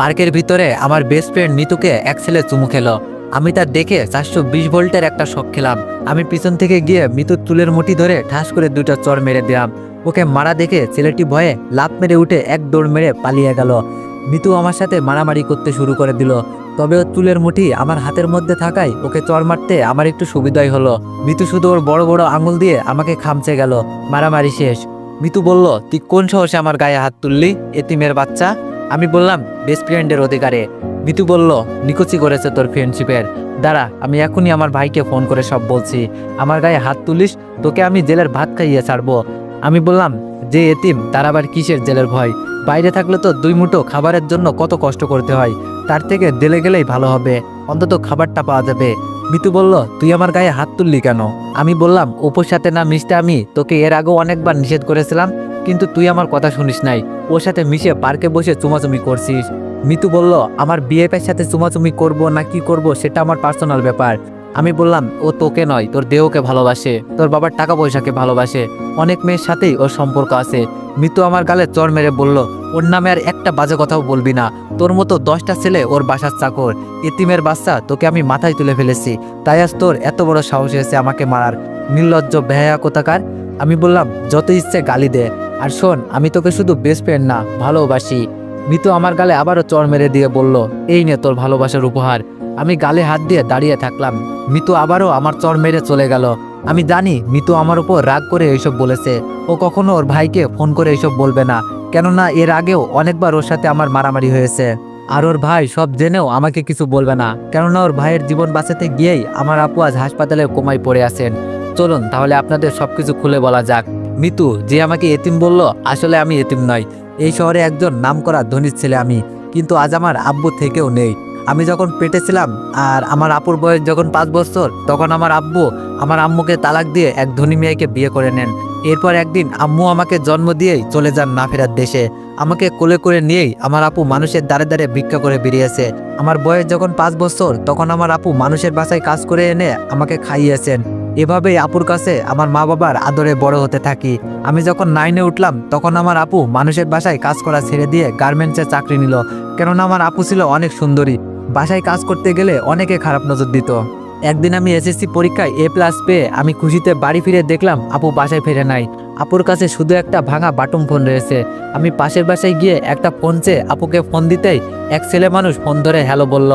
পার্কের ভিতরে আমার বেস্ট ফ্রেন্ড নিতুকে এক ছেলে চুমু খেলো। আমি তার দেখে চারশো বিশ ভোল্টের একটা শখ খেলাম। আমি পিছন থেকে গিয়ে মিতুর চুলের মুঠি ধরে ঠাস করে দুটো চর মেরে দিলাম। ওকে মারা দেখে ছেলেটি ভয়ে লাত মেরে উঠে এক দৌড় মেরে পালিয়ে গেল। মিতু আমার সাথে মারামারি করতে শুরু করে দিল। তবে ওর চুলের মুঠি আমার হাতের মধ্যে থাকায় ওকে চর মারতে আমার একটু সুবিধাই হলো। মিতু শুধু ওর বড় বড় আঙুল দিয়ে আমাকে খামচে গেল। মারামারি শেষ। মিতু বলল, তুই কোন সাহসে আমার গায়ে হাত তুললি, এতিমের বাচ্চা? আমি বললাম বেস্ট ফ্রেন্ডের অধিকারে। মিতু বলল নিকুচি করেছে তোর ফ্রেন্ডশিপের দাঁড়া, আমি এখনই আমার ভাইকে ফোন করে সব বলছি। আমার গায়ে হাত তুলিস, তোকে আমি জেলের ভাত খাইয়ে ছাড়বো। আমি বললাম, যে এতিম, তার আবার কিসের জেলের ভয়? বাইরে থাকলে তো দুই মুঠো খাবারের জন্য কত কষ্ট করতে হয়। তার থেকে জেলে গেলেই ভালো হবে। অন্তত খাবারটা পাওয়া যাবে। মিতু বলল, তুই আমার গায়ে হাত তুললি কেন? আমি বললাম ওপোর সাথে না মিশতে আমি? তোকে এর আগেও অনেকবার নিষেধ করেছিলাম, কিন্তু তুই আমার কথা শুনিস নাই। ওর সাথে মিশে পার্কে বসে চুমাচুমি করছিস। মিতু বলল, আমার বিএফের সাথে চুমাচুমি করব না কি করব সেটা আমার পার্সোনাল ব্যাপার। আমি বললাম, ও তোকে নয়, তোর দেহকে ভালোবাসে, তোর বাবার টাকা পয়সাকে ভালোবাসে, অনেক মেয়ের সাথেই ওর সম্পর্ক আছে। মিতু আমার গালে চর মেরে বলল, ওর নামে আর একটা বাজে কথাও বলবি না। তোর মতো দশটা ছেলে ওর বাসার চাকর। এতিমের বাচ্চা তোকে আমি মাথায় তুলে ফেলেছি। তাই আজ তোর এত বড় সাহস হয়েছে আমাকে মারার। নির্লজ্জ বেহায়া কোথাকার? আমি বললাম, যত ইচ্ছে গালি দে। আর শোন, আমি তোকে শুধু বেস্ট ফ্রেন্ড না, ভালোবাসি। মিতু আমার গালে আবারও চর মেরে দিয়ে বলল, এই নে তোর ভালোবাসার উপহার। আমি গালে হাত দিয়ে দাঁড়িয়ে থাকলাম। মিতু আবারও আমার চর মেরে চলে গেল। আমি জানি মিতু আমার উপর রাগ করে এইসব বলেছে। ও কখনো ওর ভাইকে ফোন করে এইসব বলবে না, কেননা এর আগেও অনেকবার ওর সাথে আমার মারামারি হয়েছে। আর ওর ভাই সব জেনেও আমাকে কিছু বলবে না, কেননা ওর ভাইয়ের জীবন বাঁচাতে গিয়েই আমার আপু আজ হাসপাতালে কোমায় পড়ে আছেন। চলুন, তাহলে আপনাদের সবকিছু খুলে বলা যাক। মিতু, যে আমাকে এতিম বলল, আসলে আমি এতিম নয়। এই শহরে একজন নাম করা ধনীর ছেলে আমি, কিন্তু আজ আমার আব্বু থেকেও নেই। আমি যখন পেটে ছিলাম আর আমার আপুর বয়স যখন পাঁচ বছর, তখন আমার আব্বু আমার আম্মুকে তালাক দিয়ে এক ধনী মেয়েকে বিয়ে করে নেন। এরপর একদিন আম্মু আমাকে জন্ম দিয়েই চলে যান না ফেরার দেশে। আমাকে কোলে করে নিয়েই আমার আপু মানুষের দ্বারে দ্বারে ভিক্ষা করে বেরিয়েছে। আমার বয়স যখন পাঁচ বছর, তখন আমার আপু মানুষের বাসায় কাজ করে এনে আমাকে খাইয়েছেন। এভাবেই আপুর কাছে আমার মা বাবার আদরে বড় হতে থাকি। আমি যখন নাইনে উঠলাম, তখন আমার আপু মানুষের বাসায় কাজ করা ছেড়ে দিয়ে গার্মেন্টসে চাকরি নিল, কেননা আমার আপু ছিল অনেক সুন্দরী। বাসায় কাজ করতে গেলে অনেকে খারাপ নজর দিত। একদিন আমি এসএসসি পরীক্ষায় এ প্লাস পেয়ে আমি খুশিতে বাড়ি ফিরে দেখলাম আপু বাসায় ফিরে নাই। আপুর কাছে শুধু একটা ভাঙা বাটুম ফোন রয়েছে। আমি পাশের বাসায় গিয়ে একটা ফোন চেয়ে আপুকে ফোন দিতেই এক ছেলে মানুষ ফোন ধরে হ্যালো বলল।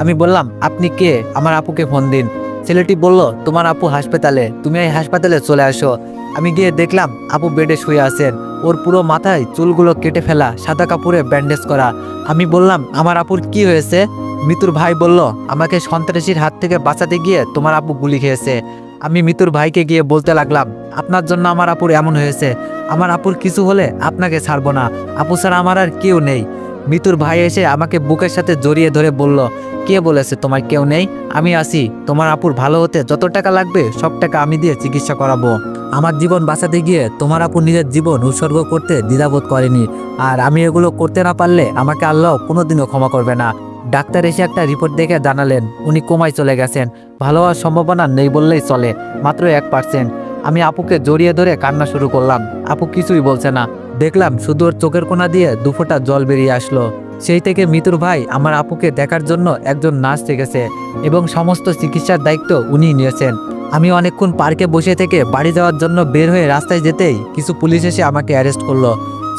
আমি বললাম, আপনি কে? আমার আপুকে ফোন দিন। ছেলেটি বলল, তোমার আপু হাসপাতালে, তুমি এই হাসপাতালে চলে আসো। আমি গিয়ে দেখলাম, আপু বেডে শুয়ে আছেন। ওর পুরো মাথায় চুলগুলো কেটে ফেলা, সাদা কাপড়ে ব্যান্ডেজ করা। আমি বললাম, আমার আপুর কি হয়েছে? মিতুর ভাই বলল, আমাকে সন্ত্রাসীর হাত থেকে বাঁচাতে গিয়ে তোমার আপু গুলি খেয়েছে। আমি মিতুর ভাইকে গিয়ে বলতে লাগলাম, আপনার জন্য আমার আপুর এমন হয়েছে। আমার আপুর কিছু হলে আপনাকে ছাড়বো না। আপু ছাড়া আমার আর কেউ নেই। মিতুর ভাই এসে আমাকে বুকের সাথে জড়িয়ে ধরে বলল, কে বলেছে তোমার কেউ নেই? আমি আসি তোমার আপুর ভালো হতে যত টাকা লাগবে, সব টাকা আমি দিয়ে চিকিৎসা করাবো। আমার জীবন বাঁচাতে গিয়ে তোমার আপু নিজের জীবন উৎসর্গ করতে দ্বিধাবোধ করেনি। আর আমি এগুলো করতে না পারলে আমাকে আল্লাহ কোনোদিনও ক্ষমা করবে না। ডাক্তার এসে একটা রিপোর্ট দেখে জানালেন, উনি কোমায় চলে গেছেন। ভালো হওয়ার সম্ভাবনা নেই বললেই চলে, মাত্র এক পার্সেন্ট আমি আপুকে জড়িয়ে ধরে কান্না শুরু করলাম। আপু কিছুই বলছে না। দেখলাম শুধু ওর চোখের কোনা দিয়ে দুফোঁটা জল বেরিয়ে আসলো। সেই থেকে মিতুর ভাই আমার আপুকে দেখার জন্য একজন নার্স থেকেছে এবং সমস্ত চিকিৎসার দায়িত্ব উনিই নিয়েছেন। আমি অনেকক্ষণ পার্কে বসে থেকে বাড়ি যাওয়ার জন্য বের হয়ে রাস্তায় যেতেই কিছু পুলিশ এসে আমাকে অ্যারেস্ট করল।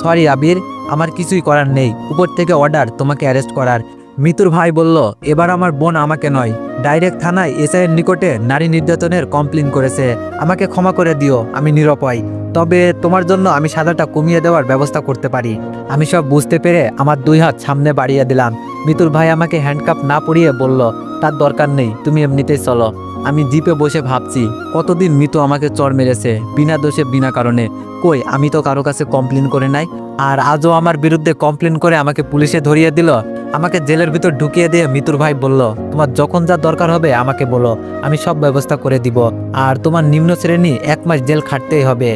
সরি, আবির, আমার কিছুই করার নেই। উপর থেকে অর্ডার তোমাকে অ্যারেস্ট করার। মিতুর ভাই বলল, এবার আমার বোন আমাকে নয়। ডাইরেক্ট থানায় এসআইয়ের নিকটে নারী নির্যাতনের কমপ্লেন করেছে। আমাকে ক্ষমা করে দিও, আমি নিরপয় তবে তোমার জন্য আমি সাদাটা কমিয়ে দেওয়ার ব্যবস্থা করতে পারি। আমি সব বুঝতে পেরে আমার দুই হাত সামনে বাড়িয়ে দিলাম। মিতুর ভাই আমাকে হ্যান্ডকাপ না পরিয়ে বলল, তার দরকার নেই, তুমি এমনিতেই চলো। আমি জিপে বসে ভাবছি, কতদিন মিতু আমাকে চর মেরেছে, বিনা দোষে, বিনা কারণে? কই, আমি তো কারও কাছে কমপ্লেন করে নাই? আর আজও আমার বিরুদ্ধে কমপ্লেন করে আমাকে পুলিশে ধরিয়ে দিল? আমাকে জেলের ভিতর ঢুকিয়ে দিয়ে মিতুর ভাই বলল, তোমার যখন যা দরকার হবে আমাকে বলো, আমি সব ব্যবস্থা করে দিব। আর তোমার নিম্ন শ্রেণি এক মাস জেল খাটতেই হবে।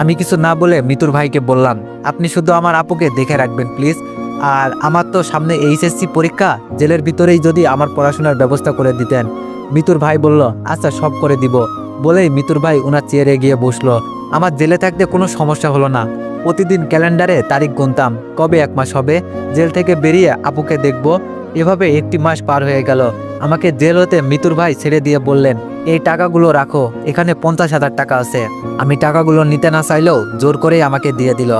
আমি কিছু না বলে মিতুর ভাইকে বললাম, আপনি শুধু আমার আপুকে দেখে রাখবেন, প্লিজ। আর আমার তো সামনে এইচএসসি পরীক্ষা, জেলের ভিতরেই যদি আমার পড়াশোনার ব্যবস্থা করে দিতেন। মিতুর ভাই বলল আচ্ছা সব করে দিব। বলেই মিতুর ভাই ওনার চেয়ারে গিয়ে বসল। আমার জেলে থাকতে কোনো সমস্যা হলো না। প্রতিদিন ক্যালেন্ডারে তারিখ গুনতাম। কবে এক মাস হবে? জেল থেকে বেরিয়ে আপুকে দেখব। এভাবে একটি মাস পার হয়ে গেল। আমাকে জেল হতে মিতুর ভাই ছেড়ে দিয়ে বললেন, এই টাকাগুলো রাখো। এখানে পঞ্চাশ হাজার টাকা আছে। আমি টাকাগুলো নিতে না চাইলেও জোর করেই আমাকে দিয়ে দিল।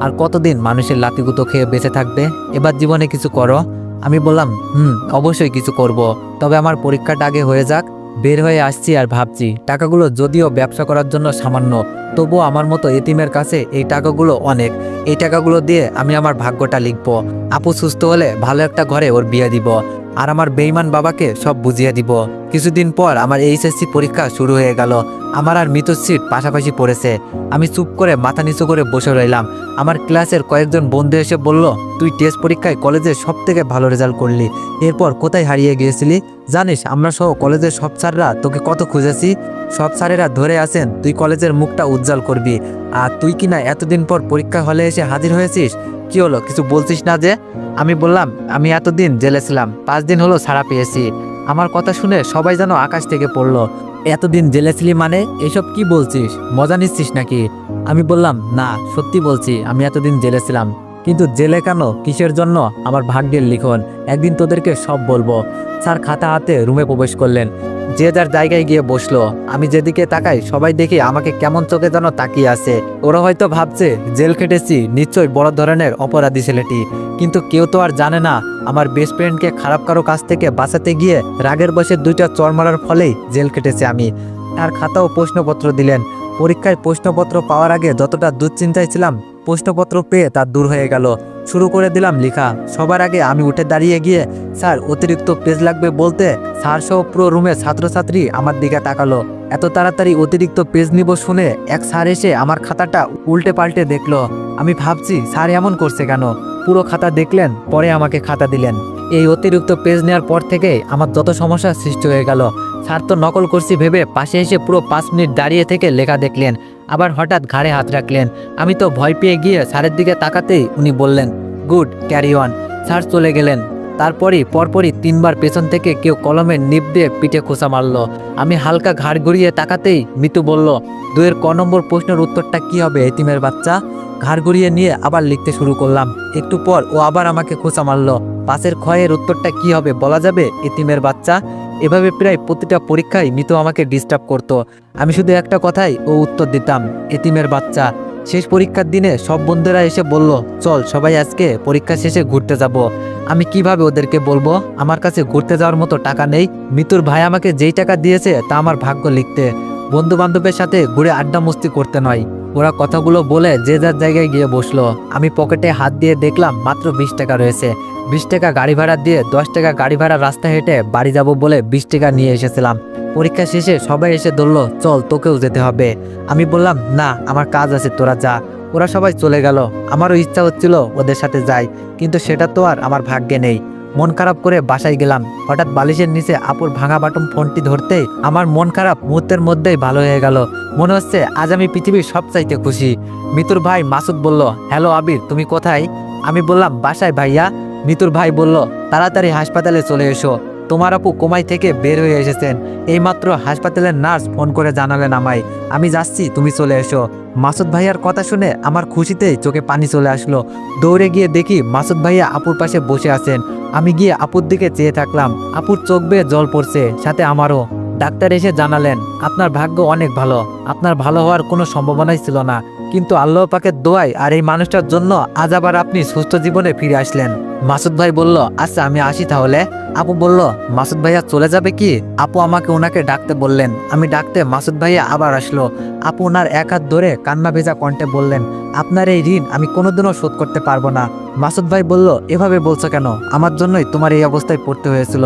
আর কতদিন মানুষের লাতিগুতো খেয়ে বেঁচে থাকবে? এবার জীবনে কিছু করো। আমি বললাম, হুম, অবশ্যই কিছু করব। তবে আমার পরীক্ষাটা আগে হয়ে যাক। বের হয়ে আসছি আর ভাবছি, টাকাগুলো যদিও ব্যবসা করার জন্য সামান্য, তবুও আমার মতো এতিমের কাছে এই টাকাগুলো অনেক। এই টাকাগুলো দিয়ে আমি আমার ভাগ্যটা লিখব। আপু সুস্থ হলে ভালো একটা ঘরে ওর বিয়ে দিব। আর আমার বেইমান বাবাকে সব বুঝিয়ে দিব। কিছুদিন পর আমার এইচএসসি পরীক্ষা শুরু হয়ে গেল। আমার আর মৃত সিট পাশাপাশি পড়েছে। আমি চুপ করে মাথা নিচু করে বসে রইলাম। আমার ক্লাসের কয়েকজন বন্ধু এসে বলল, তুই টেস্ট পরীক্ষায় কলেজে সব থেকে ভালো রেজাল্ট করলি। এরপর কোথায় হারিয়ে গিয়েছিলি? জানিস, আমরা সহ কলেজের সব স্যাররা তোকে কত খুঁজেছি? সব স্যারেরা ধরে আছেন, তুই কলেজের মুখটা উজ্জ্বল করবি। আর তুই কিনা এতদিন পর পরীক্ষা হলে এসে হাজির হয়েছিস? কি হলো, কিছু বলছিস না যে? আমি বললাম, আমি এতদিন জেলে ছিলাম, পাঁচ দিন হলো ছাড়া পেয়েছি। আমার কথা শুনে সবাই যেন আকাশ থেকে পড়ল। এতদিন জেলে ছিলি মানে? এসব কি বলছিস? মজা নিচ্ছিস নাকি? আমি বললাম, না, সত্যি বলছি, আমি এতদিন জেলে ছিলাম। কিন্তু জেলে কেন? কিসের জন্য? আমার ভাগ্যের লিখন। একদিন তোদেরকে সব বলব। স্যার খাতা হাতে রুমে প্রবেশ করলেন। যে যার জায়গায় গিয়ে বসল। আমি যেদিকে তাকাই, সবাই দেখি আমাকে কেমন চোখে যেন তাকিয়ে আছে। ওরা হয়তো ভাবছে, জেল খেটেছি, নিশ্চয়ই বড় ধরনের অপরাধী ছেলেটি। কিন্তু কেউ তো আর জানে না, আমার বেস্ট ফ্রেন্ডকে খারাপ কারও কাছ থেকে বাঁচাতে গিয়ে রাগের বসে দুইটা চর মারার ফলেই জেল কেটেছি আমি। তার খাতা ও প্রশ্নপত্র দিলেন। পরীক্ষায় প্রশ্নপত্র পাওয়ার আগে যতটা দুশ্চিন্তায় ছিলাম প্রশ্নপত্র পেয়ে তা দূর হয়ে গেল। শুরু করে দিলাম লেখা। সবার আগে আমি উঠে দাঁড়িয়ে গিয়ে, স্যার, অতিরিক্ত পেজ লাগবে বলতে স্যার সহ পুরো রুমে ছাত্রছাত্রী আমার দিকে তাকালো। এত তাড়াতাড়ি অতিরিক্ত পেজ নিব শুনে এক স্যার এসে আমার খাতাটা উল্টে পাল্টে দেখল। আমি ভাবছি, স্যার এমন করছে কেন? পুরো খাতা দেখলেন, পরে আমাকে খাতা দিলেন। এই অতিরিক্ত পেজ নেওয়ার পর থেকে আমার যত সমস্যার সৃষ্টি হয়ে গেল। স্যার তো নকল করছি ভেবে পাশে এসে পুরো পাঁচ মিনিট দাঁড়িয়ে থেকে লেখা দেখলেন। আবার হঠাৎ ঘাড়ে হাত রাখলেন। আমি তো ভয় পেয়ে গিয়ে স্যারের দিকে তাকাতেই উনি বললেন, গুড, ক্যারি অন। স্যার চলে গেলেন। তারপরই, পরপরই তিনবার পেছন থেকে কেউ কলমের নিপ দিয়ে পিঠে খোসা মারলো। আমি হালকা ঘাড় ঘুরিয়ে তাকাতেই মিতু বলল, দুয়ের ক নম্বর প্রশ্নের উত্তরটা কি হবে, এতিমের বাচ্চা? ঘাড় ঘুরিয়ে নিয়ে আবার লিখতে শুরু করলাম। একটু পর ও আবার আমাকে খোঁচা মারলো। পাশের ক্ষয়ের উত্তরটা কি হবে বলা যাবে, এতিমের বাচ্চা? এভাবে প্রায় প্রতিটা পরীক্ষায় মিতু আমাকে ডিস্টার্ব করতো। আমি শুধু একটা কথাই, ও উত্তর দিতাম, এতিমের বাচ্চা। শেষ পরীক্ষার দিনে সব বন্ধুরা এসে বলল, চল, সবাই আজকে পরীক্ষা শেষে ঘুরতে যাব। আমি কীভাবে ওদেরকে বলব, আমার কাছে ঘুরতে যাওয়ার মতো টাকা নেই, মিতুর ভাই আমাকে যেই টাকা দিয়েছে তা আমার ভাগ্য লিখতে। বন্ধু বান্ধবের সাথে ঘুরে আড্ডা মস্তি করতে নয়। ওরা কথাগুলো বলে যে যার জায়গায় গিয়ে বসল। আমি পকেটে হাত দিয়ে দেখলাম মাত্র বিশ টাকা রয়েছে। বিশ টাকা গাড়ি ভাড়া দিয়ে দশ টাকা গাড়ি ভাড়া রাস্তা হেঁটে বাড়ি যাব বলে বিশ টাকা নিয়ে এসেছিলাম। পরীক্ষা শেষে সবাই এসে ধরলো, চল, তোকেও যেতে হবে। আমি বললাম, না, আমার কাজ আছে, তোরা যা। ওরা সবাই চলে গেল। আমারও ইচ্ছা হচ্ছিল ওদের সাথে যাই, কিন্তু সেটা তো আর আমার ভাগ্যে নেই। মন খারাপ করে বাসায় গেলাম। হঠাৎ বালিশের নিচে আপুর ভাঙা বাটুম ফোনটি ধরতেই আমার মন খারাপ মুহূর্তের মধ্যেই ভালো হয়ে গেল। মনে হচ্ছে আজ আমি পৃথিবীর সবচাইতে খুশি। মিতুর ভাই মাসুদ বলল, হ্যালো আবির, তুমি কোথায়? আমি বললাম, বাসায় ভাইয়া। মিতুর ভাই বলল, তাড়াতাড়ি হাসপাতালে চলে এসো। তোমার আপু কোমাই থেকে বের হয়ে এসেছেন। এইমাত্র হাসপাতালের নার্স ফোন করে জানালেন আমায়, আমি যাচ্ছি, তুমি চলে এসো। মাসুদ ভাইয়ার কথা শুনে আমার খুশিতেই চোখে পানি চলে আসলো। দৌড়ে গিয়ে দেখি মাসুদ ভাইয়া আপুর পাশে বসে আছেন। আমি গিয়ে আপুর দিকে চেয়ে থাকলাম। আপুর চোখ বেয়ে জল পড়ছে, সাথে আমারও। ডাক্তার এসে জানালেন, আপনার ভাগ্য অনেক ভালো। আপনার ভালো হওয়ার কোনো সম্ভাবনাই ছিল না। কিন্তু আল্লাহ পাকের দোয়াই আর এই মানুষটার জন্য আজ আবার আপনি সুস্থ জীবনে ফিরে আসলেন। মাসুদ ভাই বলল আচ্ছা আমি আসি তাহলে। আপু বলল, মাসুদ ভাইয়া চলে যাবে কি? আপু আমাকে ওনাকে ডাকতে বললেন। আমি ডাকতে মাসুদ ভাইয়া আবার আসলো। আপু ওনার এক হাত ধরে কান্না ভেজা কণ্ঠে বললেন, আপনার এই ঋণ আমি কোনোদিনও শোধ করতে পারব না। মাসুদ ভাই বলল, এভাবে বলছো কেন? আমার জন্যই তোমার এই অবস্থায় পড়তে হয়েছিল।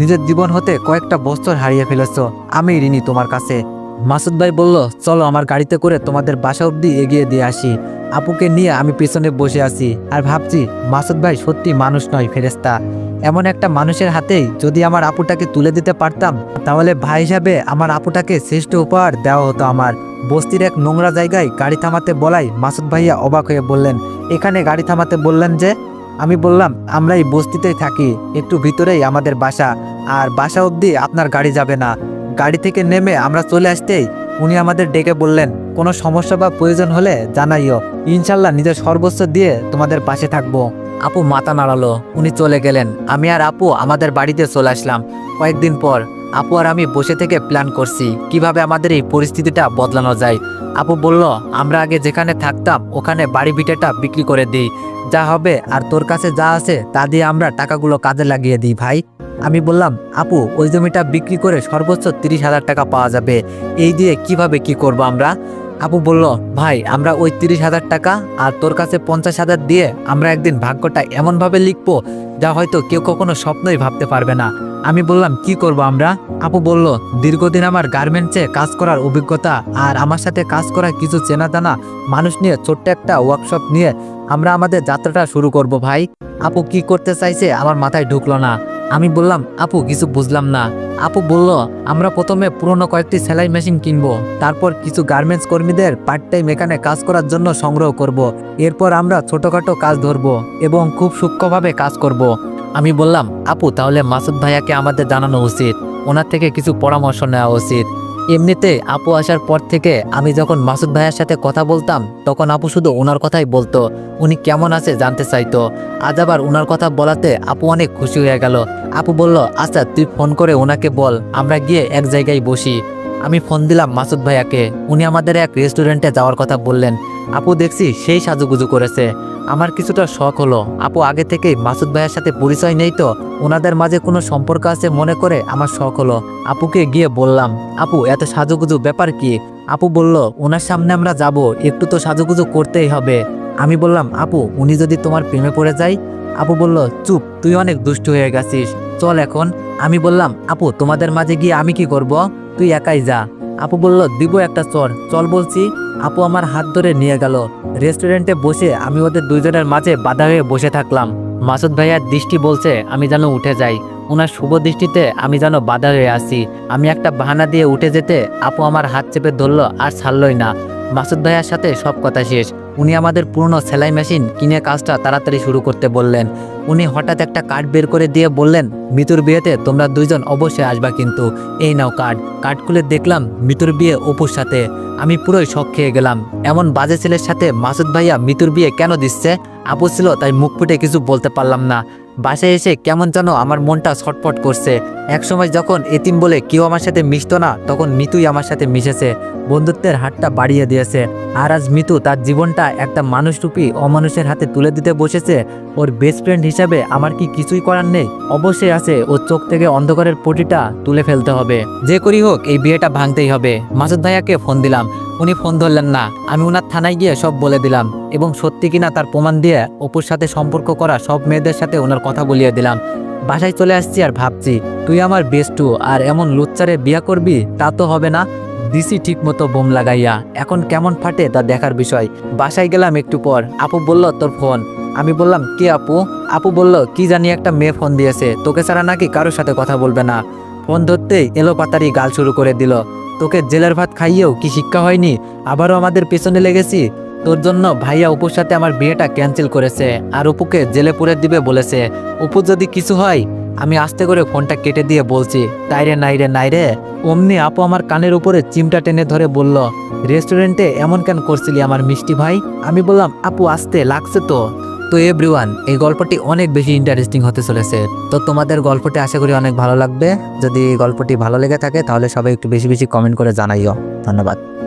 নিজের জীবন হতে কয়েকটা বছর হারিয়ে ফেলেছো। আমি ঋণী তোমার কাছে। মাসুদ ভাই বলল, চলো আমার গাড়িতে করে তোমাদের বাসা অবধি এগিয়ে দিয়ে আসি। আপুকে নিয়ে আমি পিছনে বসে আছি। আর ভাবছি, মাসুদ ভাই সত্যি মানুষ নয় ফেরেস্তা এমন একটা মানুষের হাতেই যদি আমার আপুটাকে তুলে দিতে পারতাম, তাহলে ভাই হিসাবে আমার আপুটাকে শ্রেষ্ঠ উপহার দেওয়া হতো আমার। বস্তির এক নোংরা জায়গায় গাড়ি থামাতে বলাই মাসুদ ভাইয়া অবাক হয়ে বললেন, এখানে গাড়ি থামাতে বললেন যে? আমি বললাম আমরা এই বস্তিতেই থাকি, একটু ভিতরেই আমাদের বাসা। আর বাসা অবধি আপনার গাড়ি যাবে না। গাড়ি থেকে নেমে আমরা চলে আসতেই উনি আমাদের ডেকে বললেন, কোনো সমস্যা বা প্রয়োজন হলে জানাইও। ইনশাল্লাহ নিজের সর্বোচ্চ দিয়ে তোমাদের পাশে থাকব। আপু মাথা নাড়ালো। উনি চলে গেলেন। আমি আর আপু আমাদের বাড়িতে চলে আসলাম। কয়েকদিন পর আপু আর আমি বসে থেকে প্ল্যান করছি কীভাবে আমাদের এই পরিস্থিতিটা বদলানো যায়। আপু বলল, আমরা আগে যেখানে থাকতাম ওখানে বাড়ি ভিটেটা বিক্রি করে দিই। যা হবে আর তোর কাছে যা আছে তা দিয়ে আমরা টাকাগুলো কাজে লাগিয়ে দিই ভাই। আমি বললাম, আপু, ওই জমিটা বিক্রি করে সর্বোচ্চ তিরিশ হাজার টাকা পাওয়া যাবে। এই দিয়ে কীভাবে কি করব আমরা? আপু বলল, ভাই, আমরা ওই তিরিশ হাজার টাকা আর তোর কাছে পঞ্চাশ হাজার দিয়ে আমরা একদিন ভাগ্যটা এমনভাবে লিখব যা হয়তো কেউ কখনো স্বপ্নই ভাবতে পারবে না। আমি বললাম, কি করব আমরা? আপু বলল, দীর্ঘদিন আমার গার্মেন্টসে কাজ করার অভিজ্ঞতা আর আমার সাথে কাজ করা কিছু চেনা জানা মানুষ নিয়ে ছোট্ট একটা ওয়ার্কশপ নিয়ে আমরা আমাদের যাত্রাটা শুরু করব ভাই। আপু কি করতে চাইছে আমার মাথায় ঢুকলো না। আমি বললাম, আপু, কিছু বুঝলাম না। আপু বলল, আমরা প্রথমে পুরনো কয়েকটি সেলাই মেশিন কিনবো, তারপর কিছু গার্মেন্টস কর্মীদের পার্ট টাইম এখানে কাজ করার জন্য সংগ্রহ করব। এরপর আমরা ছোটখাটো কাজ ধরবো এবং খুব সূক্ষ্মভাবে কাজ করব। আমি বললাম, আপু, তাহলে মাসুদ ভাইয়াকে আমাদের জানানো উচিত। ওনার থেকে কিছু পরামর্শ নেওয়া উচিত। এমনিতে আপু আসার পর থেকে আমি যখন মাসুদ ভাইয়ার সাথে কথা বলতাম, তখন আপু শুধু ওনার কথাই বলতো। উনি কেমন আছে জানতে চাইতো। আজ আবার ওনার কথা বলাতে আপু অনেক খুশি হয়ে গেল। আপু বলল আচ্ছা তুই ফোন করে ওনাকে বল, আমরা গিয়ে এক জায়গায় বসি। আমি ফোন দিলাম মাসুদ ভাইয়াকে। উনি আমাদের এক রেস্টুরেন্টে যাওয়ার কথা বললেন। আপু দেখছি সেই সাজুগুজু করেছে। আমার কিছুটা শখ হলো। আপু আগে থেকেই মাসুদ ভাইয়ের সাথে পরিচয় নেই তো ওনাদের মাঝে কোনো সম্পর্ক আছে মনে করে আমার শখ হলো। আপুকে গিয়ে বললাম, আপু, এত সাজুগুজু ব্যাপার কি? আপু বলল, ওনার সামনে আমরা যাব, একটু তো সাজুগুজু করতেই হবে। আমি বললাম, আপু, উনি যদি তোমার প্রেমে পড়ে যায়? আপু বলল, চুপ, তুই অনেক দুষ্ট হয়ে গেছিস। চল এখন। আমি বললাম, আপু, তোমাদের মাঝে গিয়ে আমি কি করব? তুই একাই যা। আপু বলল, দিব একটা চর। চল বলছি, আপু আমার হাত ধরে নিয়ে গেল। রেস্টুরেন্টে বসে আমি ওদের দুইজনের মাঝে বাধা হয়ে বসে থাকলাম। মাসুদ ভাইয়ার দৃষ্টি বলছে, আমি যেন উঠে যাই। ওনার শুভ দৃষ্টিতে আমি যেন বাধা হয়ে আসি আমি একটা বাহানা দিয়ে উঠে যেতে আপু আমার হাত চেপে ধরলো আর ছাড়লই না। মাসুদ ভাইয়ার সাথে সব কথা শেষ। উনি আমাদের পুরনো সেলাই মেশিন কিনে কাজটা তাড়াতাড়ি শুরু করতে বললেন। উনি হঠাৎ একটা কার্ড বের করে দিয়ে বললেন, মিতুর বিয়েতে তোমরা দুইজন অবশ্যই আসবা কিন্তু। এই নাও কার্ড। কার্ড খুলে দেখলাম মিতুর বিয়ে অপুর সাথে। আমি পুরোই শখ খেয়ে গেলাম। এমন বাজে ছেলের সাথে মাসুদ ভাইয়া মিতুর বিয়ে কেন দিচ্ছে? আপু ছিল তাই মুখ ফুটে কিছু বলতে পারলাম না। বাসায় এসে কেমন যেন আমার মনটা ছটফট করছে। একসময় যখন এতিম বলে, কেউ আমার সাথে মিশতো না, তখন মিতুই আমার সাথে মিশেছে। বন্ধুত্বের হাতটা বাড়িয়ে দিয়েছে। আর আজ মিতু তার জীবনটা একটা মানুষরূপী, অমানুষের হাতে তুলে দিতে বসেছে। ওর বেস্ট ফ্রেন্ড হিসাবে আমার কি কিছুই করার নেই? অবশ্যই আছে। ওর চোখ থেকে অন্ধকারের পটিটা তুলে ফেলতে হবে। যে করি হোক, এই বিয়েটা ভাঙতেই হবে। মাসুদ ভাইয়াকে ফোন দিলাম। উনি ফোন ধরলেন না। আমি ওনার থানায় গিয়ে সব বলে দিলাম। এবং সত্যি কিনা তার প্রমাণ দিয়ে অপুর সাথে সম্পর্ক করা সব মেয়েদের সাথে ওনার কথা বলিয়ে দিলাম। বাসায় চলে আসছি আর ভাবছি, তুই আমার বেস্টু আর এমন লুচ্চারে বিয়া করবি? তা তো হবে না। দিছি ঠিক মতো বোম লাগাইয়া। এখন কেমন ফাটে তা দেখার বিষয়। বাসায় গেলাম একটু পর। আপু বলল, তোর ফোন। আমি বললাম, কে আপু? আপু বলল, কি জানি একটা মেয়ে ফোন দিয়েছে। তোকে ছাড়া নাকি কারোর সাথে কথা বলবে না। ফোন ধরতেই এলো পাতারি গাল শুরু করে দিল। তোকে জেলের ভাত খাইয়েও কি শিক্ষা হয়নি? আবারও আমাদের পেছনে লেগেছি? তোর জন্য ভাইয়া অপুর সাথে আমার বিয়েটা ক্যান্সেল করেছে, আর অপুকে জেলে পুরে দিবে বলেছে। অপু যদি কিছু হয়, আমি আস্তে করে ফোনটা কেটে দিয়ে বলছি, তাই রে, নাই রে নাই রে। অমনি আপু আমার কানের উপরে চিমটা টেনে ধরে বলল, রেস্টুরেন্টে এমন কেন করছিলি আমার মিষ্টি ভাই? আমি বললাম, আপু, আসতে লাগছে তো। তো এভরিওয়ান এই গল্পটি অনেক বেশি ইন্টারেস্টিং হতে চলেছে। তো তোমাদের গল্পটি আশা করি অনেক ভালো লাগবে। যদি এই গল্পটি ভালো লেগে থাকে, তাহলে সবাই একটু বেশি বেশি কমেন্ট করে জানাইও। ধন্যবাদ।